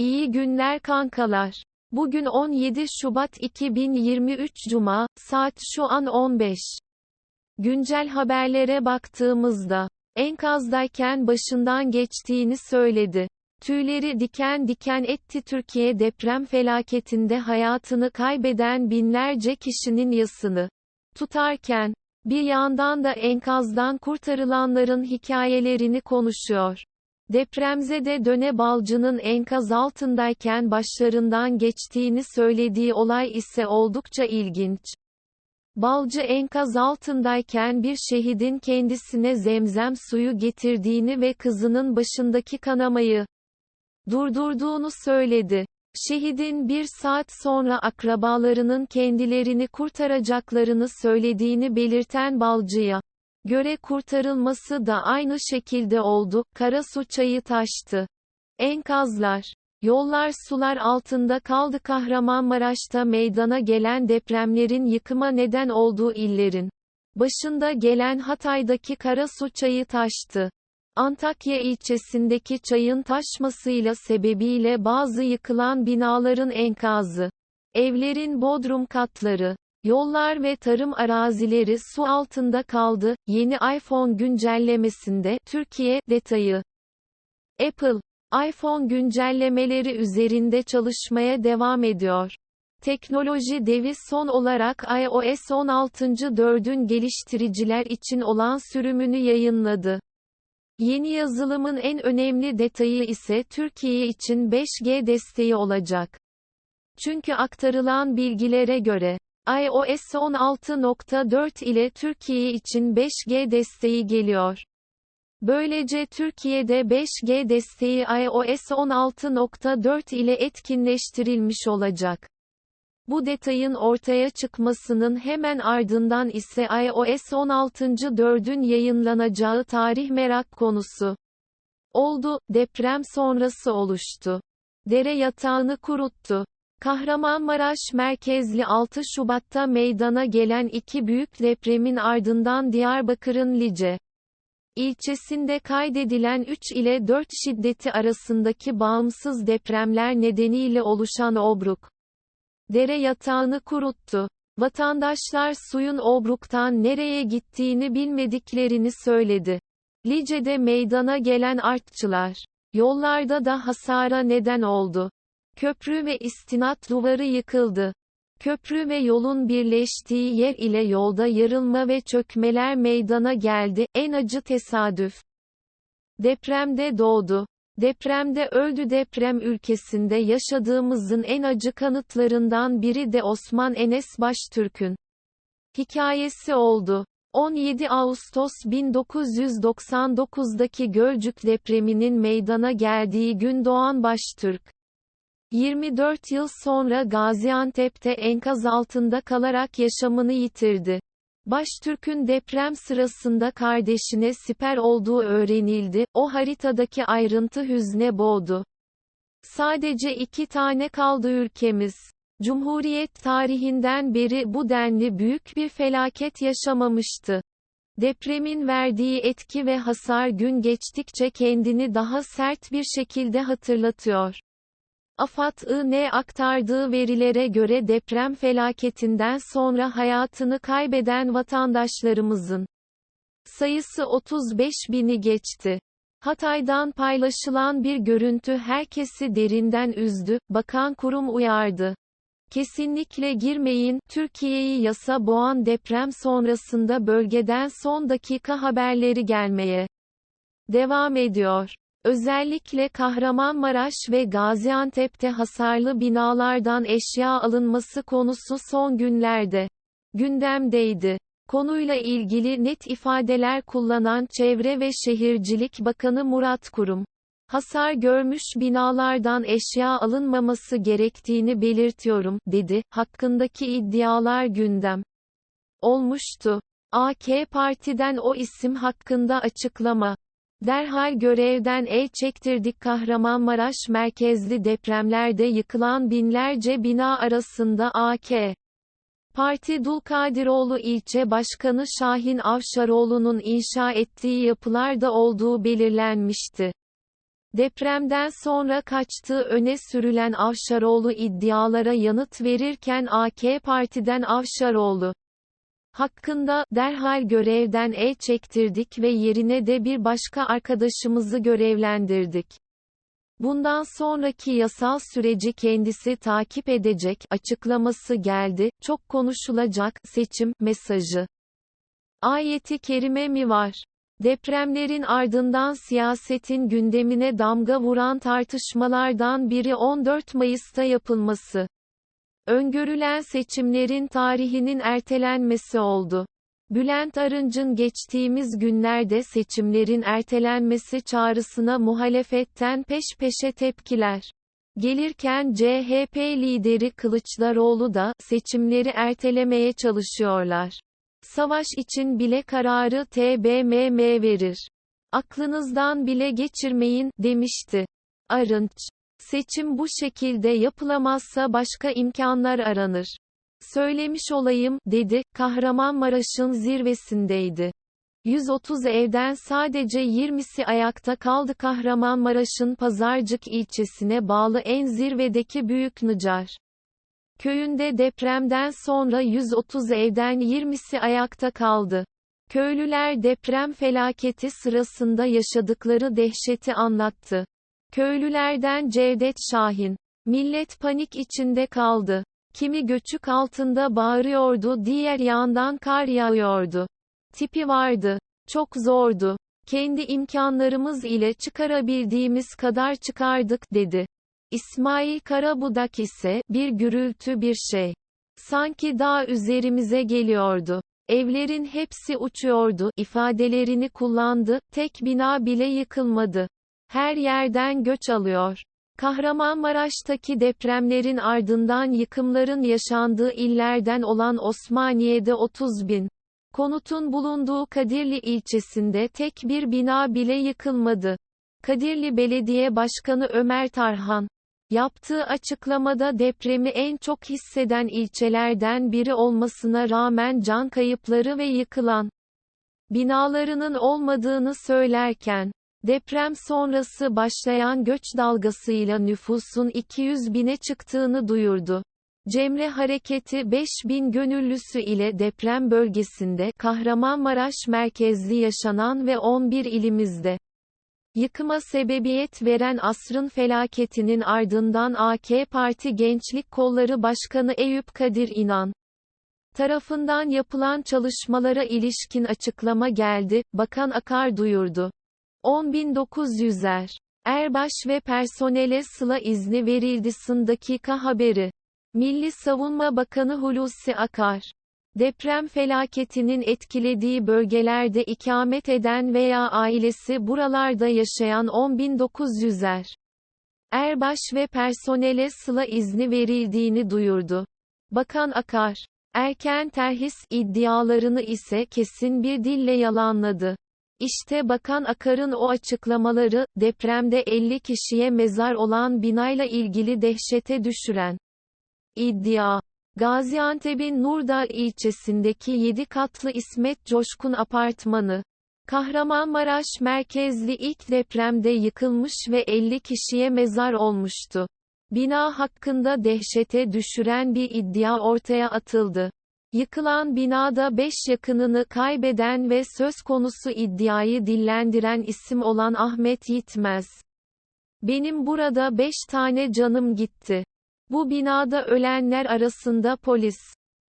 İyi günler kankalar. Bugün 17 Şubat 2023 Cuma, saat şu an 15. Güncel haberlere baktığımızda, enkazdayken başından geçtiğini söyledi. Tüyleri diken diken etti Türkiye deprem felaketinde hayatını kaybeden binlerce kişinin yasını tutarken, bir yandan da enkazdan kurtarılanların hikayelerini konuşuyor. Depremzede Döne Balcı'nın enkaz altındayken başlarından geçtiğini söylediği olay ise oldukça ilginç. Balcı enkaz altındayken bir şehidin kendisine zemzem suyu getirdiğini ve kızının başındaki kanamayı durdurduğunu söyledi. Şehidin bir saat sonra akrabalarının kendilerini kurtaracaklarını söylediğini belirten Balcı'ya göre kurtarılması da aynı şekilde oldu, Karasu çayı taştı. Enkazlar, yollar sular altında kaldı Kahramanmaraş'ta meydana gelen depremlerin yıkıma neden olduğu illerin başında gelen Hatay'daki Karasu çayı taştı. Antakya ilçesindeki çayın taşmasıyla sebebiyle bazı yıkılan binaların enkazı, evlerin bodrum katları, Yollar ve tarım arazileri su altında kaldı. Yeni iPhone güncellemesinde Türkiye detayı. Apple iPhone güncellemeleri üzerinde çalışmaya devam ediyor. Teknoloji devi son olarak iOS 16.4'ün geliştiriciler için olan sürümünü yayınladı. Yeni yazılımın en önemli detayı ise Türkiye için 5G desteği olacak. Çünkü aktarılan bilgilere göre iOS 16.4 ile Türkiye için 5G desteği geliyor. Böylece Türkiye'de 5G desteği iOS 16.4 ile etkinleştirilmiş olacak. Bu detayın ortaya çıkmasının hemen ardından ise iOS 16.4'ün yayınlanacağı tarih merak konusu oldu. Deprem sonrası oluştu. Dere yatağını kuruttu. Kahramanmaraş merkezli 6 Şubat'ta meydana gelen iki büyük depremin ardından Diyarbakır'ın Lice ilçesinde kaydedilen 3 ile 4 şiddeti arasındaki bağımsız depremler nedeniyle oluşan obruk dere yatağını kuruttu. Vatandaşlar suyun obruktan nereye gittiğini bilmediklerini söyledi. Lice'de meydana gelen artçılar yollarda da hasara neden oldu. Köprü ve istinat duvarı yıkıldı. Köprü ve yolun birleştiği yer ile yolda yarılma ve çökmeler meydana geldi, en acı tesadüf. Depremde doğdu. Depremde öldü deprem ülkesinde yaşadığımızın en acı kanıtlarından biri de Osman Enes Baştürk'ün hikayesi oldu. 17 Ağustos 1999'daki Gölcük depreminin meydana geldiği gün doğan Baştürk 24 yıl sonra Gaziantep'te enkaz altında kalarak yaşamını yitirdi. Baştürk'ün deprem sırasında kardeşine siper olduğu öğrenildi, o haritadaki ayrıntı hüzne boğdu. Sadece iki tane kaldı ülkemiz. Cumhuriyet tarihinden beri bu denli büyük bir felaket yaşamamıştı. Depremin verdiği etki ve hasar gün geçtikçe kendini daha sert bir şekilde hatırlatıyor. AFAD-ı aktardığı verilere göre deprem felaketinden sonra hayatını kaybeden vatandaşlarımızın sayısı 35 bini geçti. Hatay'dan paylaşılan bir görüntü herkesi derinden üzdü, bakan kurum uyardı. Kesinlikle girmeyin, Türkiye'yi yasa boğan deprem sonrasında bölgeden son dakika haberleri gelmeye devam ediyor. Özellikle Kahramanmaraş ve Gaziantep'te hasarlı binalardan eşya alınması konusu son günlerde gündemdeydi. Konuyla ilgili net ifadeler kullanan Çevre ve Şehircilik Bakanı Murat Kurum, hasar görmüş binalardan eşya alınmaması gerektiğini belirtiyorum, dedi. Hakkındaki iddialar gündem olmuştu. AK Parti'den o isim hakkında açıklama Derhal görevden el çektirdik Kahramanmaraş merkezli depremlerde yıkılan binlerce bina arasında AK. Parti Dulkadiroğlu ilçe başkanı Şahin Avşaroğlu'nun inşa ettiği yapılar da olduğu belirlenmişti. Depremden sonra kaçtığı öne sürülen Avşaroğlu iddialara yanıt verirken AK Parti'den Avşaroğlu hakkında derhal görevden el çektirdik ve yerine de bir başka arkadaşımızı görevlendirdik. Bundan sonraki yasal süreci kendisi takip edecek açıklaması geldi. Çok konuşulacak seçim mesajı. Ayeti kerime mi var? Depremlerin ardından siyasetin gündemine damga vuran tartışmalardan biri 14 Mayıs'ta yapılması. Öngörülen seçimlerin tarihinin ertelenmesi oldu. Bülent Arınç'ın geçtiğimiz günlerde seçimlerin ertelenmesi çağrısına muhalefetten peş peşe tepkiler. Gelirken CHP lideri Kılıçdaroğlu da seçimleri ertelemeye çalışıyorlar. Savaş için bile kararı TBMM verir. Aklınızdan bile geçirmeyin, demişti. Arınç. Seçim bu şekilde yapılamazsa başka imkanlar aranır. Söylemiş olayım, dedi, Kahramanmaraş'ın zirvesindeydi. 130 evden sadece 20'si ayakta kaldı Kahramanmaraş'ın Pazarcık ilçesine bağlı en zirvedeki Büyük Nıcar. Köyünde depremden sonra 130 evden 20'si ayakta kaldı. Köylüler deprem felaketi sırasında yaşadıkları dehşeti anlattı. Köylülerden Cevdet Şahin. Millet panik içinde kaldı. Kimi göçük altında bağırıyordu diğer yandan kar yağıyordu. Tipi vardı. Çok zordu. Kendi imkanlarımız ile çıkarabildiğimiz kadar çıkardık dedi. İsmail Karabudak ise, bir gürültü bir şey. Sanki dağ üzerimize geliyordu. Evlerin hepsi uçuyordu, ifadelerini kullandı, tek bina bile yıkılmadı. Her yerden göç alıyor. Kahramanmaraş'taki depremlerin ardından yıkımların yaşandığı illerden olan Osmaniye'de 30 bin konutun bulunduğu Kadirli ilçesinde tek bir bina bile yıkılmadı. Kadirli Belediye Başkanı Ömer Tarhan yaptığı açıklamada depremi en çok hisseden ilçelerden biri olmasına rağmen can kayıpları ve yıkılan binalarının olmadığını söylerken Deprem sonrası başlayan göç dalgasıyla nüfusun 200 bine çıktığını duyurdu. Cemre Hareketi 5 bin gönüllüsü ile deprem bölgesinde Kahramanmaraş merkezli yaşanan ve 11 ilimizde yıkıma sebebiyet veren asrın felaketinin ardından AK Parti Gençlik Kolları Başkanı Eyüp Kadir İnan tarafından yapılan çalışmalara ilişkin açıklama geldi, Bakan Akar duyurdu. 10.900'er. Erbaş ve personele sıla izni verildi. Sın dakika haberi. Milli Savunma Bakanı Hulusi Akar. Deprem felaketinin etkilediği bölgelerde ikamet eden veya ailesi buralarda yaşayan 10.900'er. Erbaş ve personele sıla izni verildiğini duyurdu. Bakan Akar, erken terhis iddialarını ise kesin bir dille yalanladı. İşte Bakan Akar'ın o açıklamaları, depremde 50 kişiye mezar olan binayla ilgili dehşete düşüren iddia. Gaziantep'in Nurdağ ilçesindeki 7 katlı İsmet Coşkun apartmanı, Kahramanmaraş merkezli ilk depremde yıkılmış ve 50 kişiye mezar olmuştu. Bina hakkında dehşete düşüren bir iddia ortaya atıldı. Yıkılan binada 5 yakınını kaybeden ve söz konusu iddiayı dillendiren isim olan Ahmet Yitmez. Benim burada 5 tane canım gitti. Bu binada ölenler arasında polis,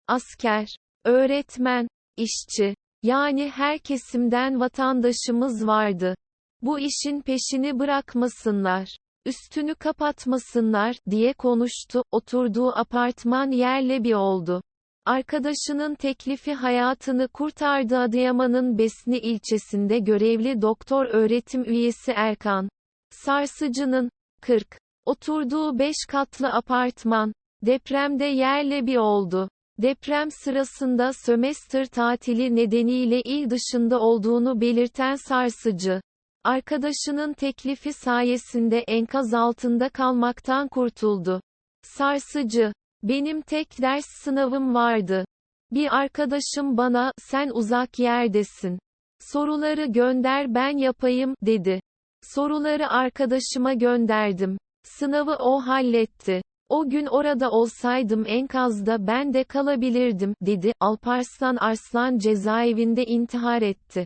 asker, öğretmen, işçi, yani her kesimden vatandaşımız vardı. Bu işin peşini bırakmasınlar, üstünü kapatmasınlar, diye konuştu, oturduğu apartman yerle bir oldu. Arkadaşının teklifi hayatını kurtardı Adıyaman'ın Besni ilçesinde görevli doktor öğretim üyesi Erkan. Sarsıcı'nın 40. Oturduğu 5 katlı apartman, depremde yerle bir oldu. Deprem sırasında sömestr tatili nedeniyle il dışında olduğunu belirten Sarsıcı. Arkadaşının teklifi sayesinde enkaz altında kalmaktan kurtuldu. Sarsıcı. Benim tek ders sınavım vardı. Bir arkadaşım bana, sen uzak yerdesin. Soruları gönder ben yapayım, dedi. Soruları arkadaşıma gönderdim. Sınavı o halletti. O gün orada olsaydım enkazda ben de kalabilirdim, dedi. Alparslan Arslan cezaevinde intihar etti.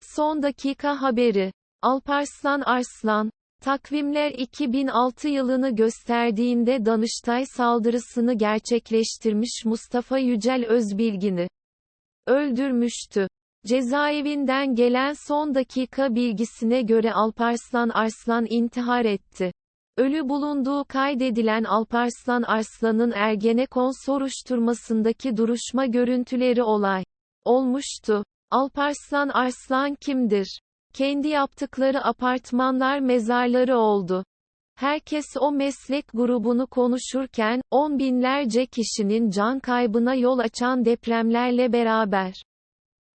Son dakika haberi. Alparslan Arslan, takvimler 2006 yılını gösterdiğinde Danıştay saldırısını gerçekleştirmiş Mustafa Yücel Özbilgin'i öldürmüştü. Cezaevinden gelen son dakika bilgisine göre Alparslan Arslan intihar etti. Ölü bulunduğu kaydedilen Alparslan Arslan'ın Ergenekon soruşturmasındaki duruşma görüntüleri olay olmuştu. Alparslan Arslan kimdir? Kendi yaptıkları apartmanlar mezarları oldu. Herkes o meslek grubunu konuşurken, on binlerce kişinin can kaybına yol açan depremlerle beraber.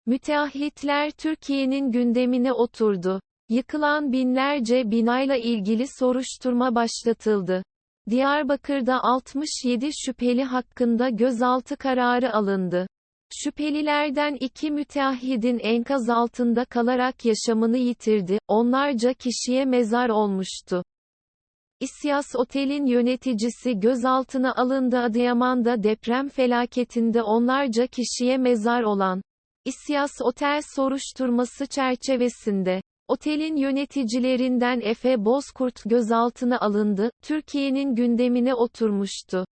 Müteahhitler Türkiye'nin gündemine oturdu. Yıkılan binlerce binayla ilgili soruşturma başlatıldı. Diyarbakır'da 67 şüpheli hakkında gözaltı kararı alındı. Şüphelilerden iki müteahhidin enkaz altında kalarak yaşamını yitirdi, onlarca kişiye mezar olmuştu. İsyas Otel'in yöneticisi gözaltına alındı Adıyaman'da deprem felaketinde onlarca kişiye mezar olan İsyas Otel soruşturması çerçevesinde Otelin yöneticilerinden Efe Bozkurt gözaltına alındı, Türkiye'nin gündemine oturmuştu.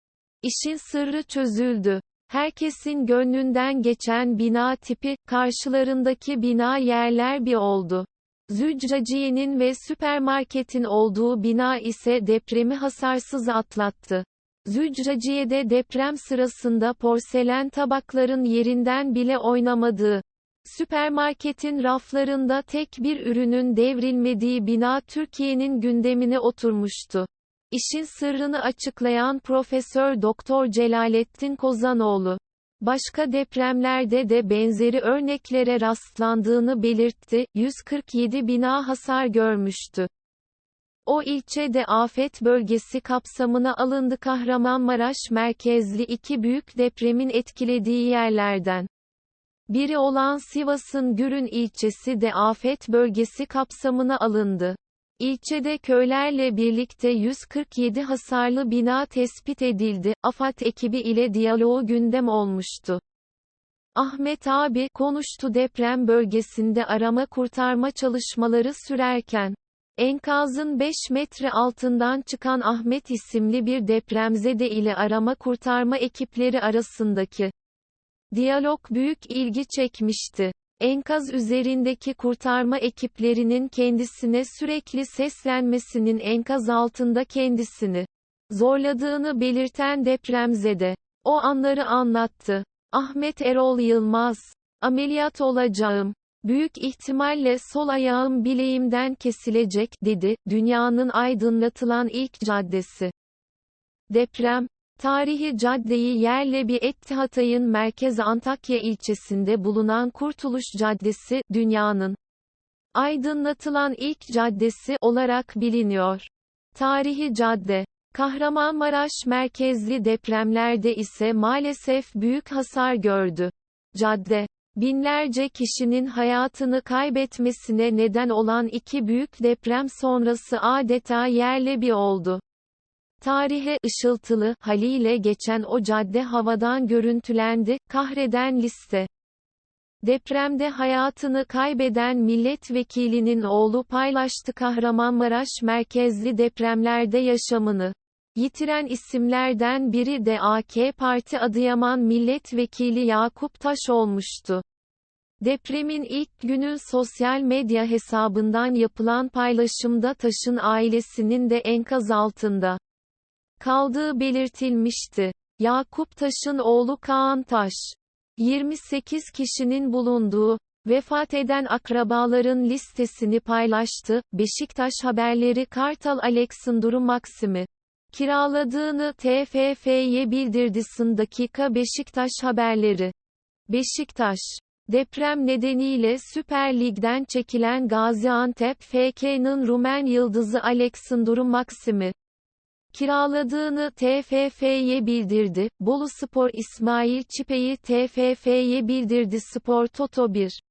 İşin sırrı çözüldü. Herkesin gönlünden geçen bina tipi, karşılarındaki bina yerler bir oldu. Züccaciye'nin ve süpermarketin olduğu bina ise depremi hasarsız atlattı. Züccaciye'de deprem sırasında porselen tabakların yerinden bile oynamadığı, süpermarketin raflarında tek bir ürünün devrilmediği bina Türkiye'nin gündemine oturmuştu. İşin sırrını açıklayan Profesör Doktor Celalettin Kozanoğlu, başka depremlerde de benzeri örneklere rastlandığını belirtti, 147 bina hasar görmüştü. O ilçede afet bölgesi kapsamına alındı Kahramanmaraş merkezli iki büyük depremin etkilediği yerlerden. Biri olan Sivas'ın Gürün ilçesi de afet bölgesi kapsamına alındı. İlçede köylerle birlikte 147 hasarlı bina tespit edildi. AFAD ekibi ile diyaloğu gündem olmuştu. Ahmet abi konuştu deprem bölgesinde arama kurtarma çalışmaları sürerken. Enkazın 5 metre altından çıkan Ahmet isimli bir depremzede ile arama kurtarma ekipleri arasındaki diyalog büyük ilgi çekmişti. Enkaz üzerindeki kurtarma ekiplerinin kendisine sürekli seslenmesinin enkaz altında kendisini zorladığını belirten depremzede o anları anlattı. Ahmet Erol Yılmaz, ameliyat olacağım. Büyük ihtimalle sol ayağım bileğimden kesilecek, dedi, dünyanın aydınlatılan ilk caddesi. Deprem, tarihi caddeyi yerle bir etti Hatay'ın merkez Antakya ilçesinde bulunan Kurtuluş Caddesi, dünyanın aydınlatılan ilk caddesi olarak biliniyor. Tarihi cadde, Kahramanmaraş merkezli depremlerde ise maalesef büyük hasar gördü. Cadde, binlerce kişinin hayatını kaybetmesine neden olan iki büyük deprem sonrası adeta yerle bir oldu. Tarihe ışıltılı haliyle geçen o cadde havadan görüntülendi, kahreden liste. Depremde hayatını kaybeden milletvekilinin oğlu paylaştı Kahramanmaraş merkezli depremlerde yaşamını. Yitiren isimlerden biri de AK Parti Adıyaman Milletvekili Yakup Taş olmuştu. Depremin ilk günü sosyal medya hesabından yapılan paylaşımda Taş'ın ailesinin de enkaz altında kaldığı belirtilmişti. Yakup Taş'ın oğlu Kaan Taş, 28 kişinin bulunduğu, vefat eden akrabaların listesini paylaştı. Beşiktaş haberleri Kartal Alexandru Maxim'i kiraladığını TFF'ye bildirdi. Sın dakika Beşiktaş haberleri. Beşiktaş Deprem nedeniyle Süper Lig'den çekilen Gaziantep FK'nın Rumen yıldızı Alexandru Maxim'i kiraladığını TFF'ye bildirdi. Bolu Spor İsmail Çipe'yi TFF'ye bildirdi Spor Toto 1.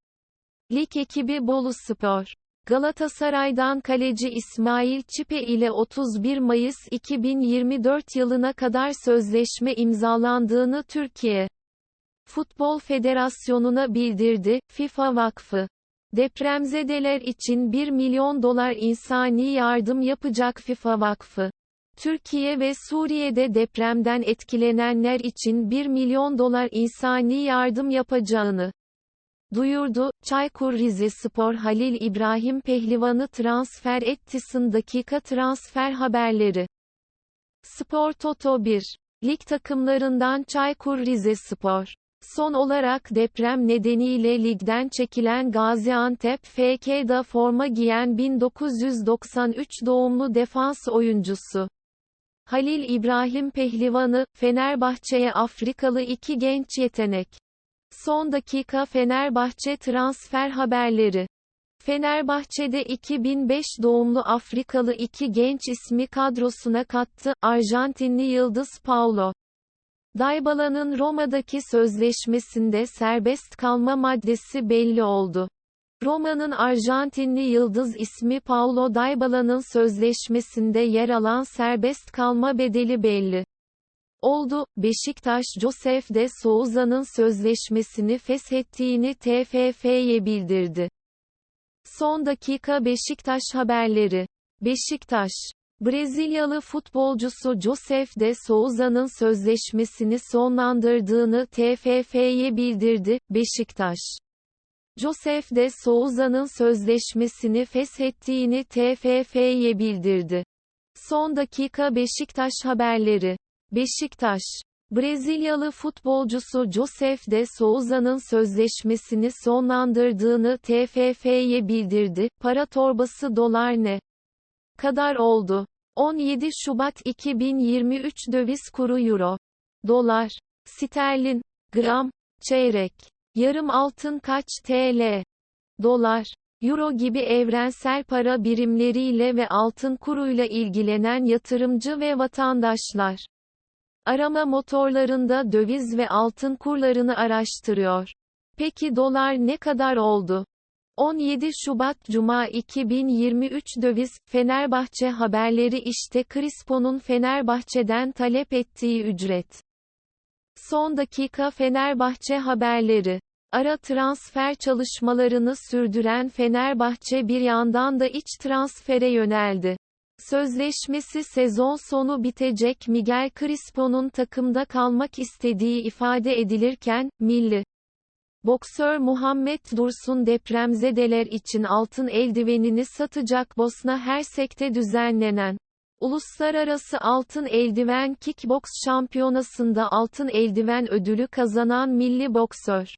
Lig ekibi Bolu Spor Galatasaray'dan kaleci İsmail Çipe ile 31 Mayıs 2024 yılına kadar sözleşme imzalandığını Türkiye Futbol Federasyonu'na bildirdi, FIFA Vakfı. Depremzedeler için 1 milyon dolar insani yardım yapacak FIFA Vakfı. Türkiye ve Suriye'de depremden etkilenenler için 1 milyon dolar insani yardım yapacağını duyurdu. Çaykur Rizespor Halil İbrahim Pehlivan'ı transfer ettisin dakika transfer haberleri. Spor Toto 1. Lig takımlarından Çaykur Rizespor. Son olarak deprem nedeniyle ligden çekilen Gaziantep FK'da forma giyen 1993 doğumlu defans oyuncusu. Halil İbrahim Pehlivan'ı, Fenerbahçe'ye Afrikalı iki genç yetenek. Son dakika Fenerbahçe transfer haberleri. Fenerbahçe'de 2005 doğumlu Afrikalı iki genç ismi kadrosuna kattı, Arjantinli Yıldız Paulo. Dybala'nın Roma'daki sözleşmesinde serbest kalma maddesi belli oldu. Roma'nın Arjantinli yıldız ismi Paulo Dybala'nın sözleşmesinde yer alan serbest kalma bedeli belli oldu. Beşiktaş Josef de Souza'nın sözleşmesini feshettiğini TFF'ye bildirdi. Son dakika Beşiktaş haberleri. Beşiktaş Brezilyalı futbolcusu Josef de Souza'nın sözleşmesini sonlandırdığını TFF'ye bildirdi. Beşiktaş Josef de Souza'nın sözleşmesini feshettiğini TFF'ye bildirdi. Son dakika Beşiktaş haberleri. Beşiktaş Brezilyalı futbolcusu Josef de Souza'nın sözleşmesini sonlandırdığını TFF'ye bildirdi. Para torbası dolar ne kadar oldu? 17 Şubat 2023 döviz kuru euro, dolar, sterlin, gram, çeyrek, yarım altın kaç TL? Dolar, euro gibi evrensel para birimleriyle ve altın kuruyla ilgilenen yatırımcı ve vatandaşlar arama motorlarında döviz ve altın kurlarını araştırıyor. Peki dolar ne kadar oldu? 17 Şubat Cuma 2023 Döviz, Fenerbahçe haberleri işte Crispo'nun Fenerbahçe'den talep ettiği ücret. Son dakika Fenerbahçe haberleri. Ara transfer çalışmalarını sürdüren Fenerbahçe bir yandan da iç transfere yöneldi. Sözleşmesi sezon sonu bitecek Miguel Crispo'nun takımda kalmak istediği ifade edilirken, Milli Boksör Muhammed Dursun depremzedeler için altın eldivenini satacak Bosna Hersek'te düzenlenen Uluslararası Altın Eldiven Kickboks Şampiyonası'nda altın eldiven ödülü kazanan milli boksör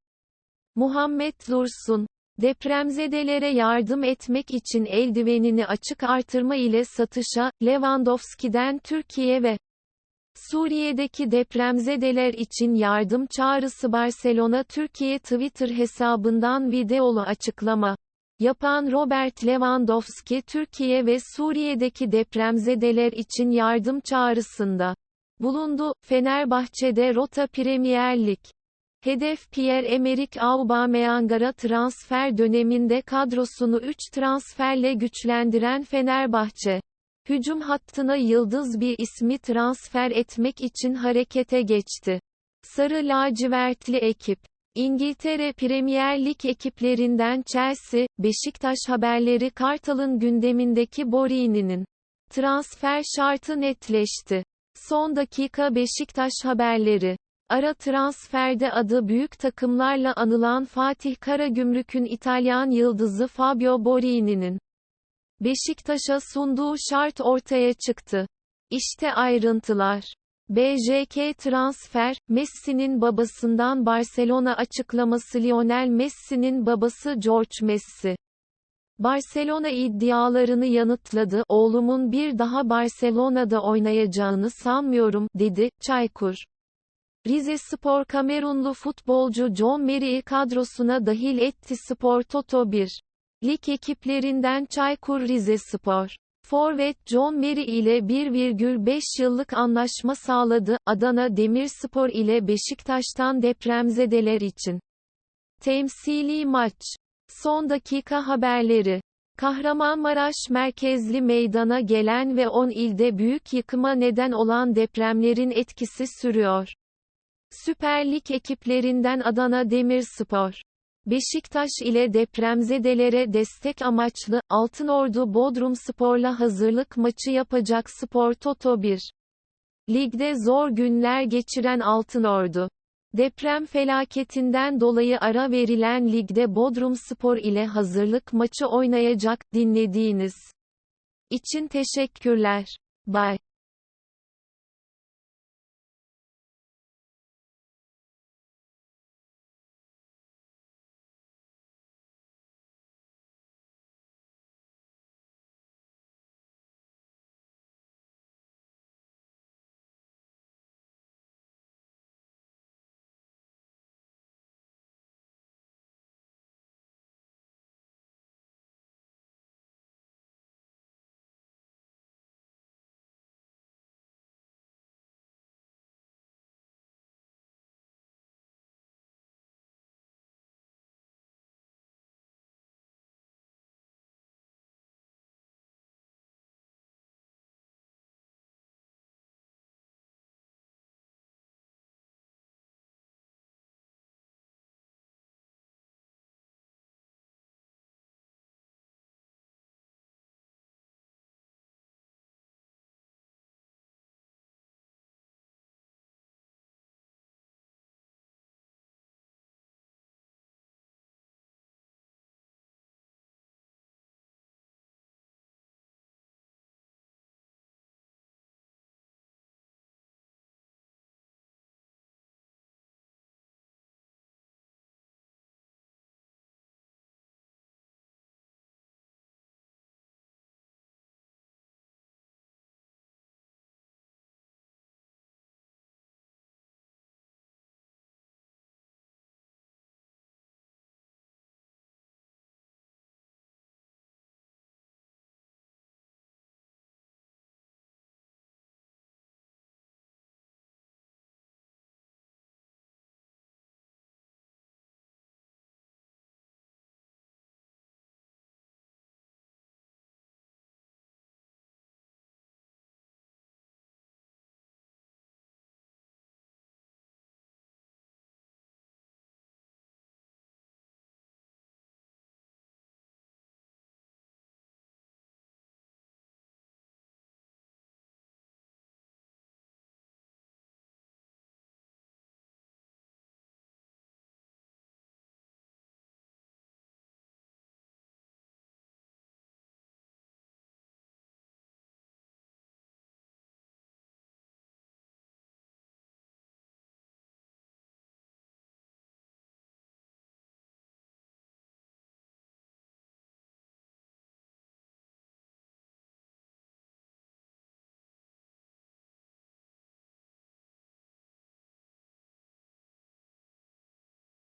Muhammed Dursun, depremzedelere yardım etmek için eldivenini açık artırma ile satışa, Lewandowski'den Türkiye ve Suriye'deki depremzedeler için yardım çağrısı Barcelona Türkiye Twitter hesabından videolu açıklama yapan Robert Lewandowski Türkiye ve Suriye'deki depremzedeler için yardım çağrısında bulundu. Fenerbahçe'de Rota Premier Lig Hedef Pierre-Emerick Aubameyang'a transfer döneminde kadrosunu 3 transferle güçlendiren Fenerbahçe hücum hattına yıldız bir ismi transfer etmek için harekete geçti. Sarı lacivertli ekip İngiltere Premier Lig ekiplerinden Chelsea, Beşiktaş haberleri Kartal'ın gündemindeki Borini'nin transfer şartı netleşti. Son dakika Beşiktaş haberleri Ara transferde adı büyük takımlarla anılan Fatih Karagümrük'ün İtalyan yıldızı Fabio Borini'nin Beşiktaş'a sunduğu şart ortaya çıktı. İşte ayrıntılar. BJK transfer, Messi'nin babasından Barcelona açıklaması Lionel Messi'nin babası George Messi. Barcelona iddialarını yanıtladı. Oğlumun bir daha Barcelona'da oynayacağını sanmıyorum, dedi, Çaykur. Rize Spor Kamerunlu futbolcu John Mary'i kadrosuna dahil etti Spor Toto 1. Lig ekiplerinden Çaykur Rizespor. Forvet John Mary ile 1,5 yıllık anlaşma sağladı. Adana Demirspor ile Beşiktaş'tan depremzedeler için. Temsili maç. Son dakika haberleri. Kahramanmaraş merkezli meydana gelen ve 10 ilde büyük yıkıma neden olan depremlerin etkisi sürüyor. Süper Lig ekiplerinden Adana Demirspor, Beşiktaş ile depremzedelere destek amaçlı Altınordu Bodrumspor'la hazırlık maçı yapacak Spor Toto 1. Ligde zor günler geçiren Altınordu Deprem felaketinden dolayı ara verilen ligde Bodrumspor ile hazırlık maçı oynayacak. Dinlediğiniz için teşekkürler. Bye.